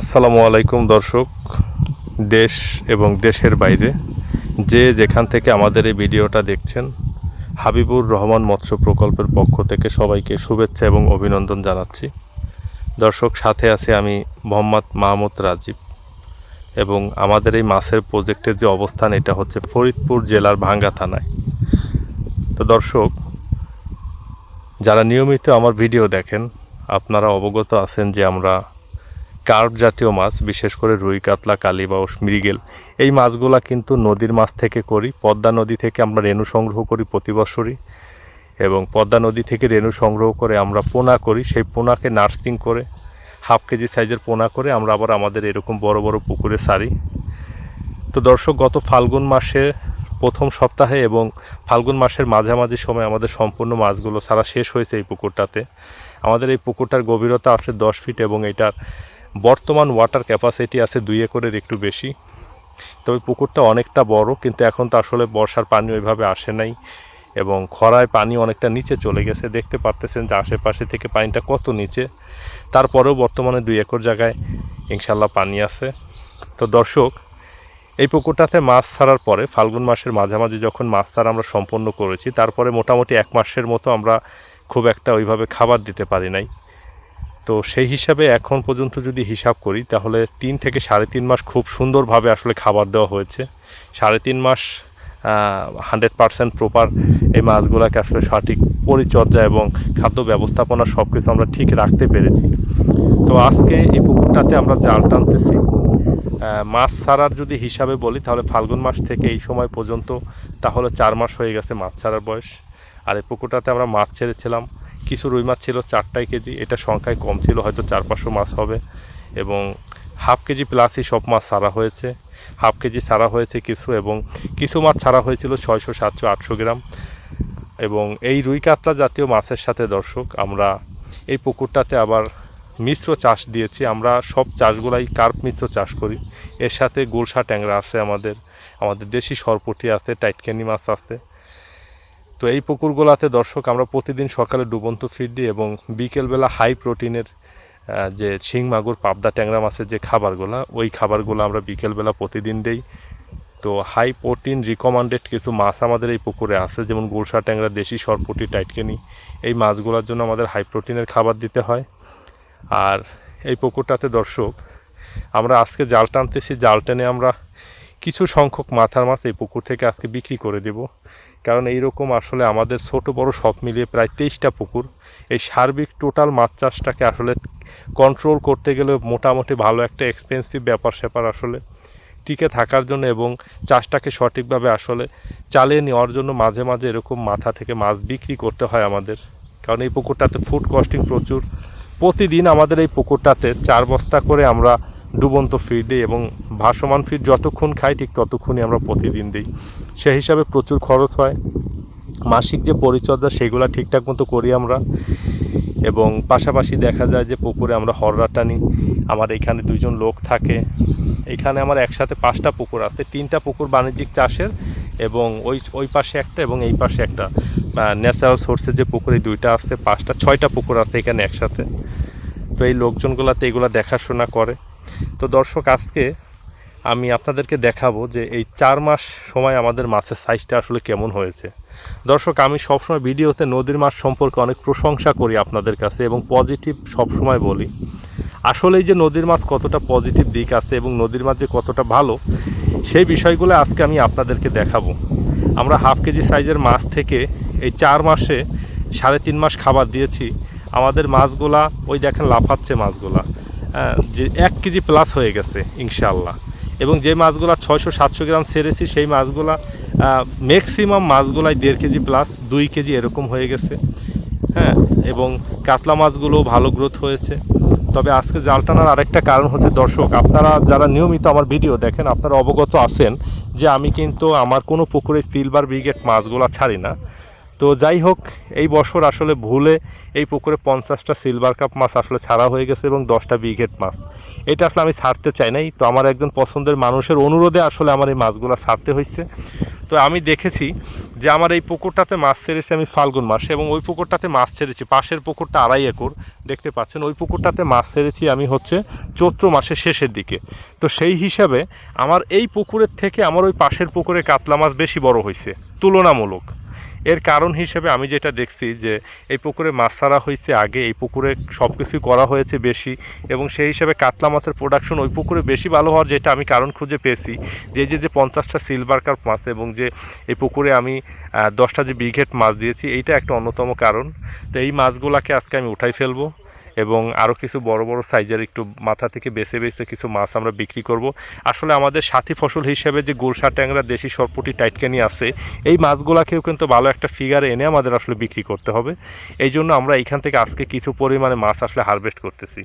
আসসালামু আলাইকুম দর্শক, দেশ এবং দেশের বাইরে। যে যেখান থেকে আমাদের এই ভিডিওটা দেখছেন, হাবিবুর রহমান মৎস্য প্রকল্পের পক্ষ থেকে সবাইকে শুভেচ্ছা এবং অভিনন্দন জানাচ্ছি। দর্শক, সাথে আছে আমি মোহাম্মদ মাহমুদ রাজীব এবং আমাদের এই মাছের প্রজেক্টের যে অবস্থান, এটা হচ্ছে ফরিদপুর জেলার ভাঙ্গা থানায়। তো দর্শক, যারা নিয়মিত আমার ভিডিও দেখেন, আপনারা অবগত আছেন যে আমরা কার্প জাতীয় মাছ, বিশেষ করে রুই, কাতলা কালীবাউস মৃগেল। এই মাছগুলা কিন্তু নদীর মাছ থেকে করি। পদ্মা নদী থেকে আমরা রেণু সংগ্রহ করি প্রতি বছরই এবং পদ্মা নদী থেকে রেণু সংগ্রহ করে আমরা পোনা করি। সেই পোনাকে নার্সিং করে, হাফ কেজি সাইজের পোনা করে আমরা আবার আমাদের এরকম বড় বড় পুকুরে সারি। তো দর্শক, গত ফাল্গুন মাসে প্রথম সপ্তাহে এবং ফাল্গুন মাসের মাঝামাঝি সময় আমাদের সম্পূর্ণ মাছগুলো সারা শেষ হয়েছে এই পুকুরটাতে। আমাদের এই পুকুরটার গভীরতা আছে দশ ফিট এবং এটার বর্তমান ওয়াটার ক্যাপাসিটি আছে দুই একরের একটু বেশি। তবে পুকুরটা অনেকটা বড়, কিন্তু এখন তো আসলে বর্ষার পানি ওইভাবে আসে নাই এবং খরায় পানি অনেকটা নিচে চলে গেছে। দেখতে পারতেছেন যে আশেপাশে থেকে পানিটা কত নিচে। তারপরেও বর্তমানে দুই একর জায়গায় ইনশাল্লাহ পানি আছে। তো দর্শক, এই পুকুরটাতে মাছ ছাড়ার পরে, ফাল্গুন মাসের মাঝামাঝি যখন মাছ ছাড়া আমরা সম্পন্ন করেছি, তারপরে মোটামুটি এক মাসের মতো আমরা খুব একটা ওইভাবে খাবার দিতে পারি নাই। তো সেই হিসাবে এখন পর্যন্ত যদি হিসাব করি, তাহলে তিন থেকে সাড়ে তিন মাস খুব সুন্দরভাবে আসলে খাবার দেওয়া হয়েছে। সাড়ে তিন মাস হান্ড্রেড পারসেন্ট প্রপার এই মাছগুলোকে আসলে সঠিক পরিচর্যা এবং খাদ্য ব্যবস্থাপনা সব কিছু আমরা ঠিক রাখতে পেরেছি। তো আজকে এই পুকুরটাতে আমরা জাল টানতেছি। মাছ ছাড়ার যদি হিসাবে বলি, তাহলে ফাল্গুন মাস থেকে এই সময় পর্যন্ত, তাহলে চার মাস হয়ে গেছে মাছ ছাড়ার বয়স। আর এই পুকুরটাতে আমরা মাছ ছেড়েছিলাম। কিছু রুই মাছ ছিল, চারটাই কেজি। এটা সংখ্যায় কম ছিল, হয়তো চার পাঁচশো মাছ হবে। এবং হাফ কেজি প্লাসই সব মাছ ছাড়া হয়েছে। হাফ কেজি ছাড়া হয়েছে কিছু এবং কিছু মাছ ছাড়া হয়েছিল ছয়শো, সাতশো, আটশো গ্রাম। এবং এই রুই কাতলা জাতীয় মাছের সাথে দর্শক, আমরা এই পুকুরটাতে আবার মিশ্র চাষ দিয়েছি। আমরা সব চাষগুলাই কার্প মিশ্র চাষ করি। এর সাথে গুলশা ট্যাংরা আছে আমাদের। আমাদের দেশি সরপটি আছে টাইটক্যানি মাছ আছে। তো এই পুকুরগুলোতে দর্শক, আমরা প্রতিদিন সকালে ডুবন্ত ফিড দিই এবং বিকেলবেলা হাই প্রোটিনের যে শিং মাগুর, পাবদা ট্যাংরা মাছের যে খাবারগুলো, ওই খাবারগুলো আমরা বিকেলবেলা প্রতিদিন দেই। তো হাই প্রোটিন রিকমান্ডেড কিছু মাছ আমাদের এই পুকুরে আছে, যেমন গুলশা ট্যাংরা, দেশি সরপুটি, টাইটকেনি। এই মাছগুলোর জন্য আমাদের হাই প্রোটিনের খাবার দিতে হয়। আর এই পুকুরটাতে দর্শক, আমরা আজকে জাল টানতেছি। জাল টেনে আমরা কিছু সংখ্যক মাথার মাছ এই পুকুর থেকে আজকে বিক্রি করে দেব। কারণ এইরকম আসলে আমাদের ছোট বড় সব মিলিয়ে প্রায় তেইশটা পুকুর। এই সার্বিক টোটাল মাছ চাষটাকে আসলে কন্ট্রোল করতে গেলে মোটামুটি ভালো একটা এক্সপেন্সিভ ব্যাপার স্যাপার আসলে টিকে থাকার জন্য এবং চাষটাকে সঠিকভাবে আসলে চালিয়ে নেওয়ার জন্য মাঝে মাঝে এরকম মাথা থেকে মাছ বিক্রি করতে হয় আমাদের। কারণ এই পুকুরটাতে ফুড কস্টিং প্রচুর। প্রতিদিন আমাদের এই পুকুরটাতে চার বস্তা করে আমরা ডুবন্ত ফিড দিই এবং ভাসমান ফিড যতক্ষণ খাই, ঠিক ততক্ষণই আমরা প্রতিদিন দিই। সে হিসাবে প্রচুর খরচ হয়। মাসিক যে পরিচর্যা, সেগুলো ঠিকঠাক মতো করি আমরা। এবং পাশাপাশি দেখা যায় যে পুকুরে আমরা হররা টানি। আমার এখানে দুইজন লোক থাকে। এখানে আমার একসাথে পাঁচটা পুকুর আছে। তিনটা পুকুর বাণিজ্যিক চাষের এবং ওই ওই পাশে একটা এবং এই পাশে একটা। ন্যাচারাল সোর্সের যে পুকুর দুইটা আছে, পাঁচটা, ছয়টা পুকুর আছে এখানে একসাথে। তো এই লোকজনগুলাতে এগুলো দেখাশোনা করে। তো দর্শক, আজকে আমি আপনাদেরকে দেখাবো যে এই চার মাস সময় আমাদের মাছের সাইজটা আসলে কেমন হয়েছে। দর্শক, আমি সবসময় ভিডিওতে নদীর মাছ সম্পর্কে অনেক প্রশংসা করি আপনাদের কাছে এবং পজিটিভ সবসময় বলি। আসলে যে নদীর মাছ কতটা পজিটিভ দিক আছে এবং নদীর মাছ যে কতটা ভালো, সেই বিষয়গুলো আজকে আমি আপনাদেরকে দেখাবো। আমরা হাফ কেজি সাইজের মাছ থেকে এই চার মাসে সাড়ে তিন মাস খাবার দিয়েছি। আমাদের মাছগুলা, ওই দেখেন লাফাচ্ছে মাছগুলা। যে এক কেজি প্লাস হয়ে গেছে ইনশাল্লাহ এবং যে মাছগুলা ছয়শো, সাতশো গ্রাম ছেড়েছি, সেই মাছগুলা ম্যাক্সিমাম মাছগুলাই দেড় কেজি প্লাস দুই কেজি এরকম হয়ে গেছে। হ্যাঁ এবং কাতলা মাছগুলোও ভালো গ্রোথ হয়েছে। তবে আজকে জাল টানার আরেকটা কারণ হচ্ছে, দর্শক, আপনারা যারা নিয়মিত আমার ভিডিও দেখেন, আপনারা অবগত আছেন যে আমি কিন্তু আমার কোনো পুকুরে সিলভার ব্রিগেড মাছগুলো ছাড়ি না। তো যাই হোক, এই বছর আসলে ভুলে এই পুকুরে পঞ্চাশটা সিলভার কাপ মাছ আসলে ছাড়া হয়ে গেছে এবং দশটা বিঘেট মাছ। এটা আসলে আমি ছাড়তে চাই নাই, তো আমার একজন পছন্দের মানুষের অনুরোধে আসলে আমার এই মাছগুলো ছাড়তে হয়েছে তো আমি দেখেছি যে আমার এই পুকুরটাতে মাছ ছেড়েছি আমি ফাল্গুন মাসে এবং ওই পুকুরটাতে মাছ ছেড়েছি, পাশের পুকুরটা আড়াই একর, দেখতে পাচ্ছেন, ওই পুকুরটাতে মাছ ছেড়েছি আমি হচ্ছে চৈত্র মাসের শেষের দিকে। তো সেই হিসাবে আমার এই পুকুরের থেকে আমার ওই পাশের পুকুরে কাতলা মাছ বেশি বড় হয়েছে তুলনামূলক। এর কারণ হিসেবে আমি যেটা দেখছি যে এই পুকুরে মাছ ছাড়া হয়েছে আগে, এই পুকুরে সব কিছুই করা হয়েছে বেশি এবং সেই হিসাবে কাতলা মাছের প্রোডাকশন ওই পুকুরে বেশি ভালো হওয়ার যেটা আমি কারণ খুঁজে পেয়েছি। যে যে যে পঞ্চাশটা সিলভার কার্প মাছ এবং যে, এই পুকুরে আমি দশটা যে বিঘেট মাছ দিয়েছি, এইটা একটা অন্যতম কারণ। তো এই মাছগুলোকে আজকে আমি উঠাই ফেলব। এবং আরও কিছু বড় বড় সাইজের একটু মাথা থেকে বেছে বেছে কিছু মাছ আমরা বিক্রি করব। আসলে আমাদের সাথী ফসল হিসেবে যে গুলশা ট্যাংরা দেশি সরপুটি টাইটকানি আছে এই মাছগুলাকেও কিন্তু ভালো একটা ফিগারে এনে আমাদের আসলে বিক্রি করতে হবে। এই জন্য আমরা এইখান থেকে আজকে কিছু পরিমাণে মাছ আসলে হারভেস্ট করতেছি।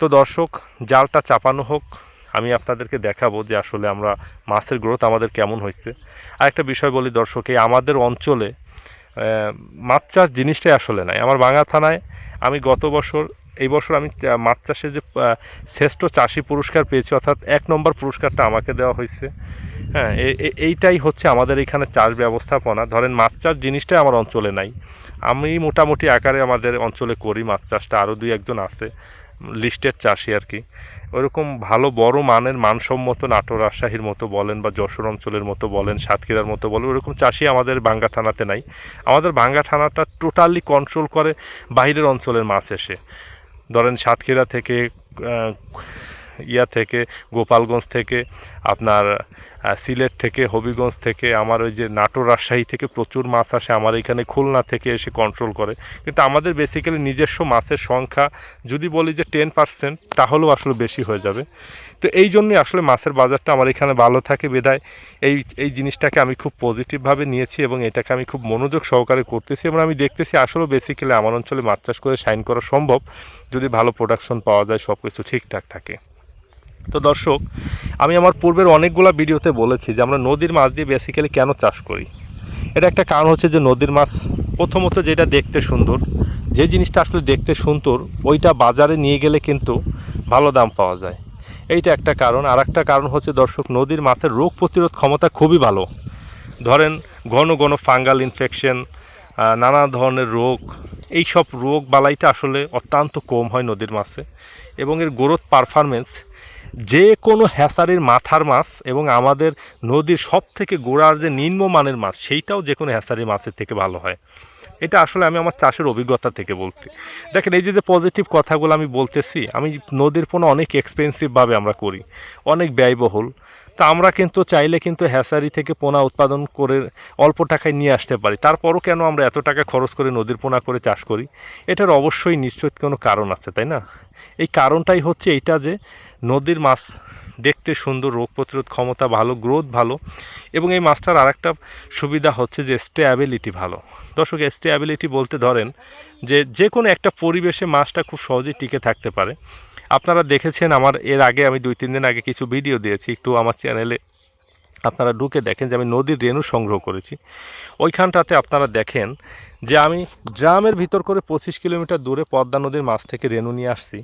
তো দর্শক, জালটা চাপানো হোক, আমি আপনাদেরকে দেখাবো যে আসলে আমরা মাছের গ্রোথ আমাদের কেমন হয়েছে। আর একটা বিষয় বলি দর্শক, এই আমাদের অঞ্চলে মাছ চাষ জিনিসটাই আসলে নাই। আমার বাংলা থানায় আমি গত বছর, এই বছর আমি মাছ চাষে যে শ্রেষ্ঠ চাষি পুরস্কার পেয়েছি, অর্থাৎ এক নম্বর পুরস্কারটা আমাকে দেওয়া হয়েছে। হ্যাঁ এইটাই হচ্ছে আমাদের এখানে চাষ ব্যবস্থাপনা। ধরেন মাছ চাষ জিনিসটাই আমার অঞ্চলে নাই। আমি মোটামুটি আকারে আমাদের অঞ্চলে করি মাছ চাষটা আরও দুই একজন আছে। লিস্টেড চাষি আর কি। ওরকম ভালো বড় মানের মানসম্মত নাটোর রাজশাহীর মতো বলেন বা যশোর অঞ্চলের মতো বলেন, সাতক্ষীরার মতো বলেন, ওরকম চাষি আমাদের বাঙ্গা থানাতে নাই। আমাদের বাঙ্গা থানাটা টোটালি কন্ট্রোল করে বাইরের অঞ্চলের মাছ এসে। ধরেন সাতক্ষীরা থেকে ইয়া থেকে, গোপালগঞ্জ থেকে, আপনার সিলেট থেকে, হবিগঞ্জ থেকে, আমার ওই যে নাটোর রাজশাহী থেকে প্রচুর মাছ আসে, আমার এখানে খুলনা থেকে এসে কন্ট্রোল করে। কিন্তু আমাদের বেসিক্যালি নিজস্ব মাছের সংখ্যা, যদি বলি যে টেন পার্সেন্ট তাহলেও আসলে বেশি হয়ে যাবে। তো এই জন্যই আসলে মাছের বাজারটা আমার এখানে ভালো থাকে বিদায় এই এই জিনিসটাকে আমি খুব পজিটিভভাবে নিয়েছি এবং এটাকে আমি খুব মনোযোগ সহকারে করতেছি এবং আমি দেখতেছি আসলে বেসিক্যালি আমার অঞ্চলে মাছ চাষ করে সাইন করা সম্ভব, যদি ভালো প্রোডাকশন পাওয়া যায় সব কিছু ঠিকঠাক থাকে। তো দর্শক, আমি আমার পূর্বের অনেকগুলো ভিডিওতে বলেছি যে আমরা নদীর মাছ দিয়ে বেসিক্যালি কেন চাষ করি। এটা একটা কারণ হচ্ছে যে নদীর মাছ প্রথমত যেটা দেখতে সুন্দর, যে জিনিসটা আসলে দেখতে সুন্দর, ওইটা বাজারে নিয়ে গেলে কিন্তু ভালো দাম পাওয়া যায়। এইটা একটা কারণ। আর একটা কারণ হচ্ছে দর্শক, নদীর মাছের রোগ প্রতিরোধ ক্ষমতা খুবই ভালো। ধরেন ঘন ঘন ফাঙ্গাল ইনফেকশন নানা ধরনের রোগ এই সব রোগ বালাইটা আসলে অত্যন্ত কম হয় নদীর মাছে এবং এর গ্রোথ পারফরমেন্স যে কোনো হ্যাসারির মাথার মাছ এবং আমাদের নদীর সব থেকে গোড়ার যে নিম্নমানের মাছ, সেইটাও যে কোনো হ্যাসারির মাছের থেকে ভালো হয়। এটা আসলে আমি আমার চাষের অভিজ্ঞতা থেকে বলছি। দেখেন, এই যে যে পজিটিভ কথাগুলো আমি বলতেছি, আমি নদীর পণ্য অনেক এক্সপেন্সিভভাবে আমরা করি। অনেক ব্যয়বহুল। তা আমরা কিন্তু চাইলে কিন্তু হ্যাসারি থেকে পোনা উৎপাদন করে অল্প টাকায় নিয়ে আসতে পারি। তারপরও কেন আমরা এত টাকা খরচ করে নদীর পোনা করে চাষ করি? এটার অবশ্যই নিশ্চিত কোনো কারণ আছে, তাই না? এই কারণটাই হচ্ছে এইটা যে নদীর মাছ দেখতে সুন্দর, রোগ প্রতিরোধ ক্ষমতা ভালো, গ্রোথ ভালো এবং এই মাছটার আরেকটা সুবিধা হচ্ছে যে স্টেবিলিটি ভালো। দর্শক, স্টেবিলিটি বলতে ধরেন যে যে কোনো একটা পরিবেশে মাছটা খুব সহজেই টিকে থাকতে পারে। আপনারা দেখেছেন আমার এর আগে আমি দুই, তিন দিন আগে কিছু ভিডিও দিয়েছি, একটু আমার চ্যানেলে আপনারা ঢুকে দেখেন যে আমি নদীর রেণু সংগ্রহ করেছি। ওইখানটাতে আপনারা দেখেন যে আমি ড্রামের ভিতর করে পঁচিশ কিলোমিটার দূরে পদ্মা নদীর মাছ থেকে রেণু নিয়ে আসছি।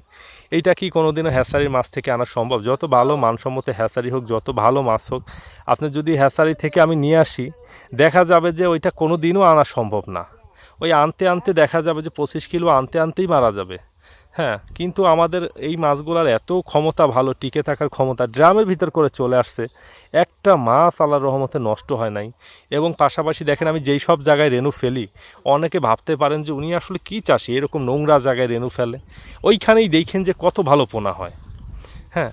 এইটা কি কোনোদিনও হ্যাসারির মাছ থেকে আনা সম্ভব? যত ভালো মানসম্মত হ্যাসারি হোক, যত ভালো মাছ হোক, আপনি যদি হ্যাসারি থেকে আমি নিয়ে আসি, দেখা যাবে যে ওইটা কোনো দিনও আনা সম্ভব না। ওই আনতে আনতে দেখা যাবে যে পঁচিশ কিলো আনতে, আনতেই মারা যাবে। হ্যাঁ কিন্তু আমাদের এই মাছগুলার এত ক্ষমতা ভালো, টিকে থাকার ক্ষমতা ড্রামের ভিতর করে চলে আসছে, একটা মাছ আল্লাহর রহমতে নষ্ট হয় নাই। এবং পাশাপাশি দেখেন আমি যেই সব জায়গায় রেণু ফেলি, অনেকে ভাবতে পারেন যে উনি আসলে কী চাষি, এরকম নোংরা জায়গায় রেণু ফেলে। ওইখানেই দেখেন যে কত ভালো পোনা হয়। হ্যাঁ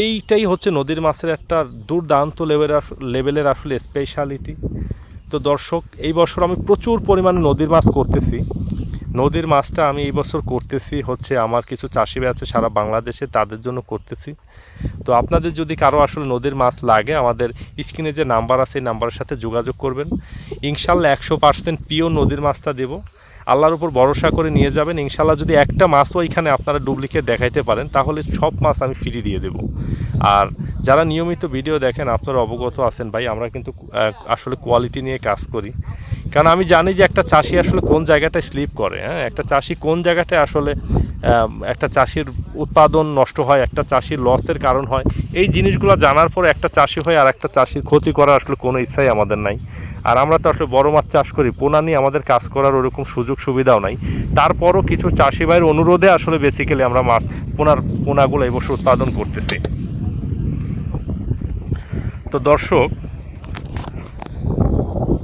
এইটাই হচ্ছে নদীর মাছের একটা দুর্দান্ত লেভেলের লেভেলের আসলে স্পেশালিটি তো দর্শক, এই বছর আমি প্রচুর পরিমাণে নদীর মাছ করতেছি। নদীর মাছটা আমি এই বছর করতেছি, হচ্ছে আমার কিছু চাষি আছে সারা বাংলাদেশে, তাদের জন্য করতেছি। তো আপনাদের যদি কারও আসলে নদীর মাছ লাগে, আমাদের স্ক্রিনে যে নাম্বার আছে, এই নাম্বারের সাথে যোগাযোগ করবেন। ইনশাল্লাহ একশো পার্সেন্ট পিওর নদীর মাছটা দেবো। আল্লাহর উপর ভরসা করে নিয়ে যাবেন। ইনশাল্লাহ যদি একটা মাছও এখানে আপনারা ডুপ্লিকেট দেখাইতে পারেন, তাহলে সব মাছ আমি ফ্রি দিয়ে দেবো। আর যারা নিয়মিত ভিডিও দেখেন, আপনারা অবগত আছেন, ভাই, আমরা কিন্তু আসলে কোয়ালিটি নিয়ে কাজ করি। কারণ আমি জানি যে একটা চাষি আসলে কোন জায়গাটায় স্লিপ করে হ্যাঁ? একটা চাষি কোন জায়গাটায় আসলে একটা চাষির উৎপাদন নষ্ট হয়, একটা চাষির লসের কারণ হয়, এই জিনিসগুলো জানার পরে একটা চাষি হয় আর একটা চাষির ক্ষতি করার আসলে কোনো ইচ্ছাই আমাদের নাই। আর আমরা তো আসলে বড় মাছ চাষ করি, পোনা নিয়ে আমাদের কাজ করার ওরকম সুযোগ সুবিধাও নাই। তারপরও কিছু চাষি ভাইয়ের অনুরোধে আসলে বেসিক্যালি আমরা মাছ, পোনার, পোনাগুলো এই বছর উৎপাদন করতেছি। তো দর্শক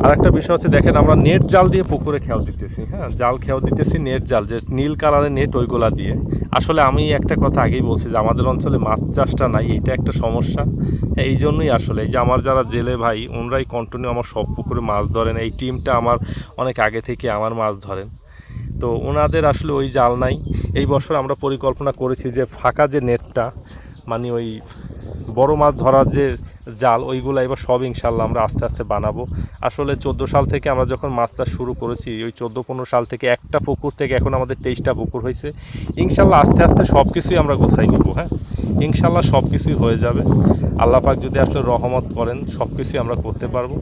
আর একটা বিষয় হচ্ছে, দেখেন আমরা নেট জাল দিয়ে পুকুরে খেয়াল দিতেছি হ্যাঁ? জাল খেয়াল দিতেছি নেট জাল, যে নীল কালারের নেট ওইগুলা দিয়ে। আসলে আমি একটা কথা আগেই বলছি যে, আমাদের অঞ্চলে মাছ চাষটা নাই এটা একটা সমস্যা। এই জন্যই আসলে এই যে আমার যারা জেলে ভাই, ওনরাই কন্টিনিউ আমার সব পুকুরে মাছ ধরেন। এই টিমটা আমার অনেক আগে থেকে আমার মাছ ধরেন। তো ওনাদের আসলে ওই জাল নাই। এই বছর আমরা পরিকল্পনা করেছি যে, ফাঁকা যে নেটটা মানে ওই বড় মাছ ধরার যে জাল, ওইগুলো এবার সব ইনশাল্লাহ আমরা আস্তে আস্তে বানাবো। আসলে চোদ্দ সাল থেকে আমরা যখন মাছ চাষ শুরু করেছি, ওই চোদ্দ পনেরো সাল থেকে একটা পুকুর থেকে এখন আমাদের তেইশটা পুকুর হয়েছে। ইনশাল্লাহ আস্তে আস্তে সব কিছুই আমরা গোছাই নিব হ্যাঁ? ইনশাল্লাহ সব কিছুই হয়ে যাবে। আল্লাহ পাক যদি আসলে রহমত করেন সব কিছুই আমরা করতে পারব।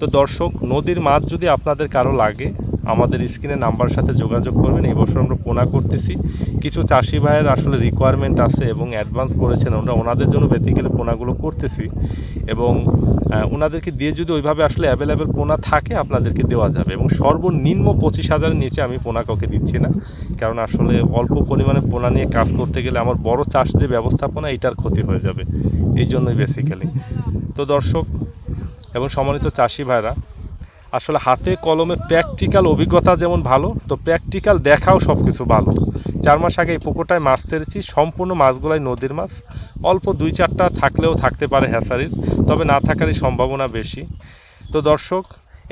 তো দর্শক, নদীর মাছ যদি আপনাদের কারও লাগে আমাদের স্ক্রিনে নাম্বার সাথে যোগাযোগ করবেন। এই বছর আমরা পোনা করতেছি। কিছু চাষি ভাইয়ের আসলে রিকোয়ারমেন্ট আছে এবং অ্যাডভান্স করেছেন। আমরা ওনাদের জন্য বেসিক্যালি পোনাগুলো করতেছি এবং ওনাদেরকে দিয়ে যদি ওইভাবে আসলে অ্যাভেলেবেল পোনা থাকে, আপনাদেরকে দেওয়া যাবে। এবং সর্বনিম্ন পঁচিশ হাজারের নিচে আমি পোনা কাউকে দিচ্ছি না। কারণ আসলে অল্প পরিমাণে পোনা নিয়ে কাজ করতে গেলে আমার বড় চাষ যে ব্যবস্থাপনা এটার ক্ষতি হয়ে যাবে। এই জন্যই বেসিক্যালি তো দর্শক এবং সম্মানিত চাষি ভাইরা আসলে হাতে কলমে প্র্যাকটিক্যাল অভিজ্ঞতা যেমন ভালো, তো প্র্যাকটিক্যাল দেখাও সব কিছু ভালো। চার মাস আগে এই পুকুরটায় মাছ ছেড়েছি সম্পূর্ণ মাছগুলাই নদীর মাছ। অল্প দুই চারটা থাকলেও থাকতে পারে হ্যাসারির, তবে না থাকারই সম্ভাবনা বেশি। তো দর্শক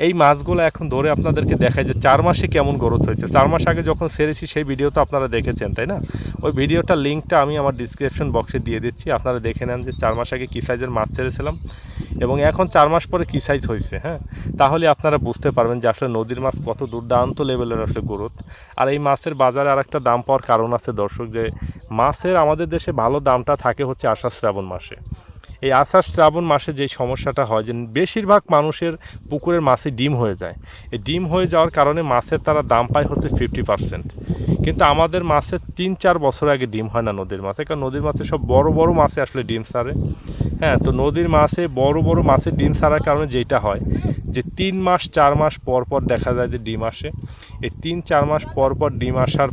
এই মাছগুলো এখন ধরে আপনাদেরকে দেখায় যে চার মাসে কেমন গ্রোথ হয়েছে। চার মাস আগে যখন সেরেছি সেই ভিডিও তো আপনারা দেখেছেন, তাই না? ওই ভিডিওটার লিঙ্কটা আমি আমার ডিসক্রিপশন বক্সে দিয়ে দিচ্ছি। আপনারা দেখে নেন যে চার মাস আগে কী সাইজের মাছ ছেড়েছিলাম এবং এখন চার মাস পরে কী সাইজ হয়েছে হ্যাঁ? তাহলে আপনারা বুঝতে পারবেন যে আসলে নদীর মাছ কত দুর্দান্ত লেভেলের আসলে গ্রোথ আর এই মাছের বাজারে আর একটা দাম পাওয়ার কারণ আছে দর্শক যে মাছের আমাদের দেশে ভালো দামটা থাকে হচ্ছে আষাঢ় শ্রাবণ মাসে। এই আষাঢ় শ্রাবণ মাসে যে সমস্যাটা হয়, যে বেশিরভাগ মানুষের পুকুরের মাছে ডিম হয়ে যায়। এই ডিম হয়ে যাওয়ার কারণে মাছের তারা দাম পায় হচ্ছে ফিফটি পার্সেন্ট কিন্তু আমাদের মাছের তিন, চার বছর আগে ডিম হয় না নদীর মাছে, কারণ নদীর মাছে সব বড় বড় মাছে আসলে ডিম সারে। হ্যাঁ তো নদীর মাছে বড় বড় মাছের ডিম সারার কারণে যেটা হয় যে তিন মাস, চার মাস পর পর দেখা যায় যে ডিম আসে। এই তিন, চার মাস পর পর ডিম আসার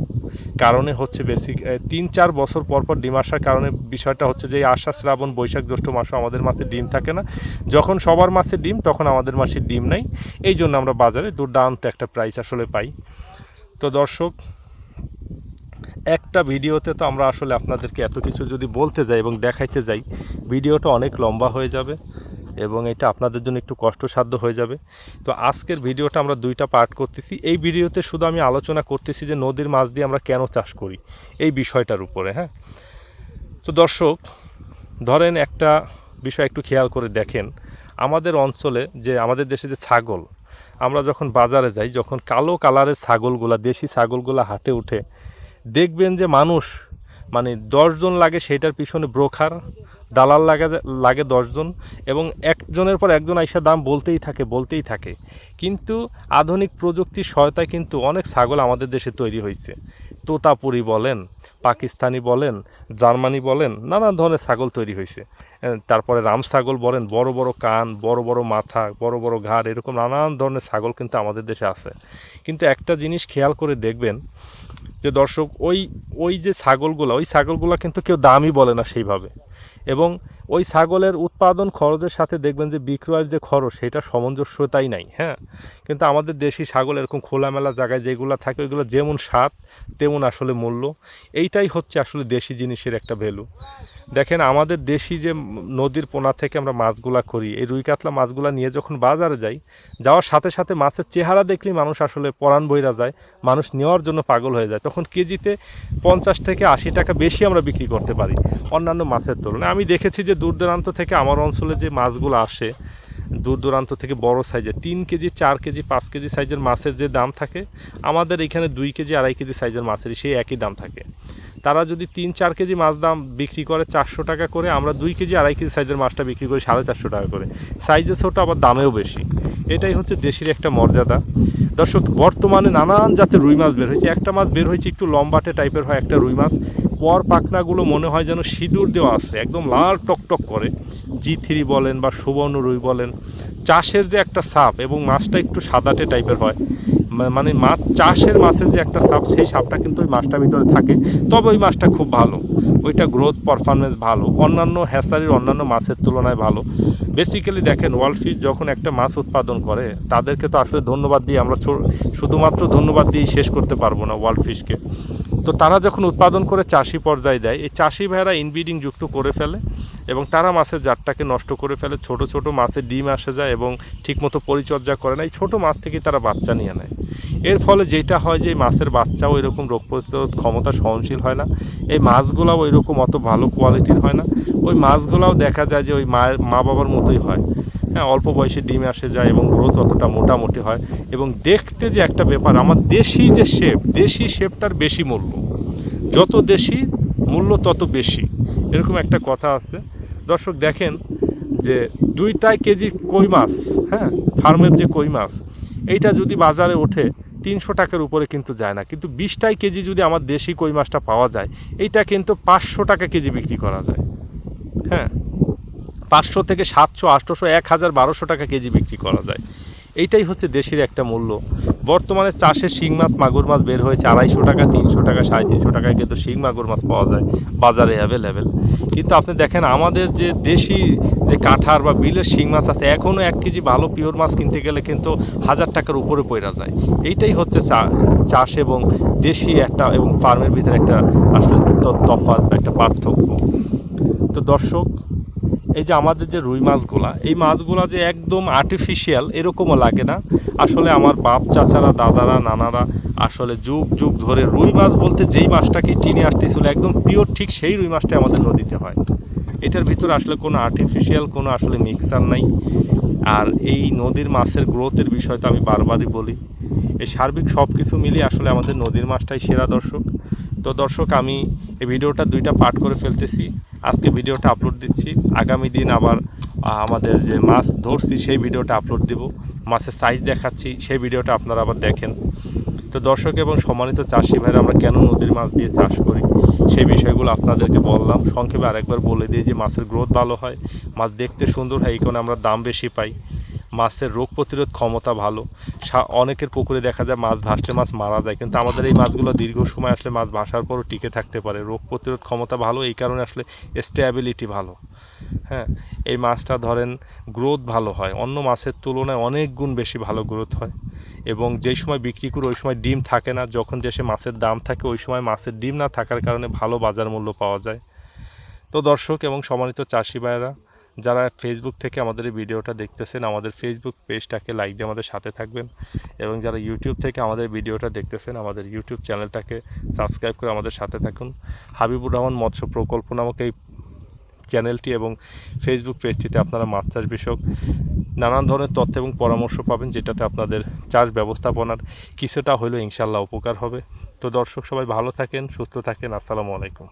কারণে হচ্ছে বেসিক তিন, চার বছর পর পর ডিম আসার কারণে বিষয়টা হচ্ছে যে আষাঢ়, শ্রাবণ, বৈশাখ, জ্যৈষ্ঠ মাসে আমাদের মাছে ডিম থাকে না। যখন সবার মাছে ডিম, তখন আমাদের মাসে ডিম নাই। এই জন্য আমরা বাজারে দুর্দান্ত একটা প্রাইস আসলে পাই। তো দর্শক একটা ভিডিওতে তো আমরা আসলে আপনাদেরকে এত কিছু যদি বলতে যাই এবং দেখাইতে যাই, ভিডিওটা অনেক লম্বা হয়ে যাবে এবং এটা আপনাদের জন্য একটু কষ্টসাধ্য হয়ে যাবে। তো আজকের ভিডিওটা আমরা দুইটা পার্ট করতেছি। এই ভিডিওতে শুধু আমি আলোচনা করতেছি যে নদীর মাছ দিয়ে আমরা কেন চাষ করি, এই বিষয়টার উপরে হ্যাঁ? তো দর্শক, ধরেন একটা বিষয় একটু খেয়াল করে দেখেন। আমাদের অঞ্চলে যে, আমাদের দেশে যে ছাগল, আমরা যখন বাজারে যাই, যখন কালো কালারের ছাগলগুলা, দেশি ছাগলগুলা হাটে উঠে দেখবেন যে মানুষ মানে দশজন লাগে সেটার পিছনে ব্রোকার, দালাল লাগে লাগে দশজন এবং একজনের পর একজন আইসা দাম বলতেই থাকে বলতেই থাকে। কিন্তু আধুনিক প্রযুক্তির সহায়তায় কিন্তু অনেক ছাগল আমাদের দেশে তৈরি হয়েছে। তোতাপুরি বলেন, পাকিস্তানি বলেন, জার্মানি বলেন, নানা ধরনের ছাগল তৈরি হয়েছে। তারপরে রাম ছাগল বলেন, বড় বড় কান, বড় বড় মাথা, বড় বড় ঘাড়, এরকম নানান ধরনের ছাগল কিন্তু আমাদের দেশে আছে। কিন্তু একটা জিনিস খেয়াল করে দেখবেন যে দর্শক ওই ওই যে ছাগলগুলো ওই ছাগলগুলো কিন্তু কেউ দামই বলে না সেইভাবে। এবং ওই ছাগলের উৎপাদন খরচের সাথে দেখবেন যে বিক্রয়ের যে খরচ, সেটা সামঞ্জস্যতাই নাই হ্যাঁ? কিন্তু আমাদের দেশি ছাগল এরকম খোলামেলা জায়গায় যেগুলো থাকে, ওইগুলো যেমন স্বাদ, তেমন আসলে মূল্য। এইটাই হচ্ছে আসলে দেশি জিনিসের একটা ভ্যালু দেখেন, আমাদের দেশি যে নদীর পোনা থেকে আমরা মাছগুলা করি, এই রুই কাতলা মাছগুলা নিয়ে যখন বাজারে যাই, যাওয়ার সাথে সাথে মাছের চেহারা দেখলেই মানুষ আসলে পরাণ বইরা যায়, মানুষ নেওয়ার জন্য পাগল হয়ে যায়। তখন কেজিতে পঞ্চাশ থেকে আশি টাকা বেশি আমরা বিক্রি করতে পারি অন্যান্য মাছের তুলনায় আমি দেখেছি যে দূর দূরান্ত থেকে আমার অঞ্চলে যে মাছগুলো আসে, দূর দূরান্ত থেকে বড় সাইজের, তিন কেজি, চার কেজি, পাঁচ কেজি সাইজের মাছের যে দাম থাকে, আমাদের এখানে দুই কেজি, আড়াই কেজি সাইজের মাছের সেই একই দাম থাকে। তারা যদি তিন, চার কেজি মাছ দাম বিক্রি করে চারশো টাকা করে, আমরা দুই কেজি, আড়াই কেজি সাইজের মাছটা বিক্রি করি সাড়ে চারশো টাকা করে। সাইজে ছোটো, আবার দামেও বেশি। এটাই হচ্ছে দেশের একটা মর্যাদা। দর্শক, বর্তমানে নানান জাতের রুই মাছ বের হয়েছে। একটা মাছ বের হয়েছে একটু লম্বাটে টাইপের হয় একটা রুই মাছ। পর পাখনাগুলো মনে হয় যেন সিঁদুর দেওয়া আছে, একদম লাল টকটক করে। জি থ্রি বলেন বা সুবর্ণ রুই বলেন। চাষের যে একটা সাপ এবং মাছটা একটু সাদাটে টাইপের হয় মানে মাছ চাষের মাছের যে একটা সাপ, সেই সাপটা কিন্তু ওই মাছটার ভিতরে থাকে। তবে ওই মাছটা খুব ভালো। ওইটা গ্রোথ পারফরমেন্স ভালো। অন্যান্য হ্যাসারির অন্যান্য মাছের তুলনায় ভালো। বেসিক্যালি দেখেন ওয়ার্ল্ড ফিশ যখন একটা মাছ উৎপাদন করে, তাদেরকে তো আসলে ধন্যবাদ দিয়ে আমরা শুধুমাত্র ধন্যবাদ দিয়ে শেষ করতে পারব না ওয়ার্ল্ড ফিশকে তো তারা যখন উৎপাদন করে চাষি পর্যায়ে দেয়, এই চাষি ভাইয়েরা ইনব্রিডিং যুক্ত করে ফেলে এবং তারা মাছের জাতটাকে নষ্ট করে ফেলে। ছোট ছোট মাছের ডিম আসে যায় এবং ঠিকমতো পরিচর্যা করে না। এই ছোটো মাছ থেকে তারা বাচ্চা নিয়ে নেয়। এর ফলে যেটা হয় যে মাছের বাচ্চাও এরকম রোগ প্রতিরোধ ক্ষমতা সহনশীল হয় না। এই মাছগুলাও ওই রকম অত ভালো কোয়ালিটির হয় না। ওই মাছগুলাও দেখা যায় যে, ওই মায়ের মা বাবার মতোই হয়। হ্যাঁ অল্প বয়সে ডিম আসে যায় এবং গ্রোথ অতটা মোটামুটি হয়। এবং দেখতে যে একটা ব্যাপার, আমার দেশি যে শেপ দেশি শেপটার বেশি মূল্য। যত দেশি মূল্য, তত বেশি। এরকম একটা কথা আছে। দর্শক, দেখেন যে দুইটাই কেজি কই মাছ হ্যাঁ ফার্মের যে কই মাছ, এইটা যদি বাজারে ওঠে, তিনশো টাকার উপরে কিন্তু যায় না। কিন্তু বিশটাই কেজি যদি আমার দেশি কই মাছটা পাওয়া যায়, এইটা কিন্তু পাঁচশো টাকা কেজি বিক্রি করা যায়। হ্যাঁ পাঁচশো থেকে সাতশো আটশোশো এক হাজার, বারোশো টাকা কেজি বিক্রি করা যায়। এইটাই হচ্ছে দেশের একটা মূল্য। বর্তমানে চাষের শিং মাছ, মাগুর মাছ বের হয়েছে আড়াইশো টাকা, তিনশো টাকা, সাড়ে তিনশো টাকায় কিন্তু শিং, মাগুর মাছ পাওয়া যায় বাজারে অ্যাভেলেবেল কিন্তু আপনি দেখেন আমাদের যে দেশি যে কাঠার বা বিলের শিং মাছ আছে এখনও এক কেজি ভালো পিওর মাছ কিনতে গেলে কিন্তু হাজার টাকার উপরে পড়া যায়। এইটাই হচ্ছে চাষ এবং দেশি একটা এবং ফার্মের ভিতরে একটা আসলে তফাৎ, একটা পার্থক্য। তো দর্শক এই যে আমাদের যে রুই মাছগুলা, এই মাছগুলা যে একদম আর্টিফিশিয়াল এরকমও লাগে না। আসলে আমার বাপ, চাচারা, দাদারা, নানারা আসলে যুগ যুগ ধরে রুই মাছ বলতে যেই মাছটাকে চিনি আসতেছিল, একদম পিওর ঠিক সেই রুই মাছটাই আমাদের নদীতে হয়। এটার ভিতরে আসলে কোনো আর্টিফিশিয়াল কোনো আসলে মিক্সার নাই। আর এই নদীর মাছের গ্রোথের বিষয় তো আমি বারবারই বলি। এই সার্বিক সব কিছু মিলিয়ে আসলে আমাদের নদীর মাছটাই সেরা দর্শক। তো দর্শক, আমি এই ভিডিওটা দুইটা পার্ট করে ফেলতেছি। আজকে ভিডিওটা আপলোড দিচ্ছি। আগামী দিন আবার আমাদের যে মাছ ধরছি, সেই ভিডিওটা আপলোড দিব। মাছের সাইজ দেখাচ্ছি, সেই ভিডিওটা আপনারা আবার দেখেন। তো দর্শক এবং সম্মানিত চাষি ভাইরা, আমরা কেন নদীর মাছ দিয়ে চাষ করি? সেই বিষয়গুলো আপনাদেরকে বললাম। সংক্ষেপে আরেকবার বলে দিই যে মাছের গ্রোথ ভালো হয়। মাছ দেখতে সুন্দর হয়, এই কারণে আমরা দাম বেশি পাই। মাছের রোগ প্রতিরোধ ক্ষমতা ভালো। অনেকের পুকুরে দেখা যায় মাছ ভাসলে মাছ মারা যায়, কিন্তু আমাদের এই মাছগুলো দীর্ঘ সময় আসলে মাছ ভাসার পরও টিকে থাকতে পারে। রোগ প্রতিরোধ ক্ষমতা ভালো, এই কারণে আসলে স্টেবিলিটি ভালো। হ্যাঁ এই মাছটা ধরেন গ্রোথ ভালো হয়, অন্য মাছের তুলনায় অনেক গুণ বেশি ভালো গ্রোথ হয়। এবং যেই সময় বিক্রি করে, ওই সময় ডিম থাকে না, যখন দেশে মাছের দাম থাকে, ওই সময় মাছের ডিম না থাকার কারণে ভালো বাজার মূল্য পাওয়া যায়। তো দর্শক এবং সম্মানিত চাষি ভাইয়েরা যারা ফেসবুক থেকে আমাদের এই ভিডিওটা দেখতেছেন, আমাদের ফেসবুক পেজটাকে লাইক দিয়ে আমাদের সাথে থাকবেন এবং যারা ইউটিউব থেকে আমাদের ভিডিওটা দেখতেছেন, আমাদের ইউটিউব চ্যানেলটাকে সাবস্ক্রাইব করে আমাদের সাথে থাকুন। হাবিবুর রহমান মৎস্য প্রকল্প নামক এই চ্যানেলটি এবং ফেসবুক পেজটিতে আপনারা মাছ চাষ বিষয়ক নানান ধরনের তথ্য এবং পরামর্শ পাবেন, যেটাতে আপনাদের চাষ ব্যবস্থাপনার কিছুটা হলেও ইনশাল্লাহ উপকার হবে। তো দর্শক সবাই ভালো থাকেন, সুস্থ থাকেন। আসসালামু আলাইকুম।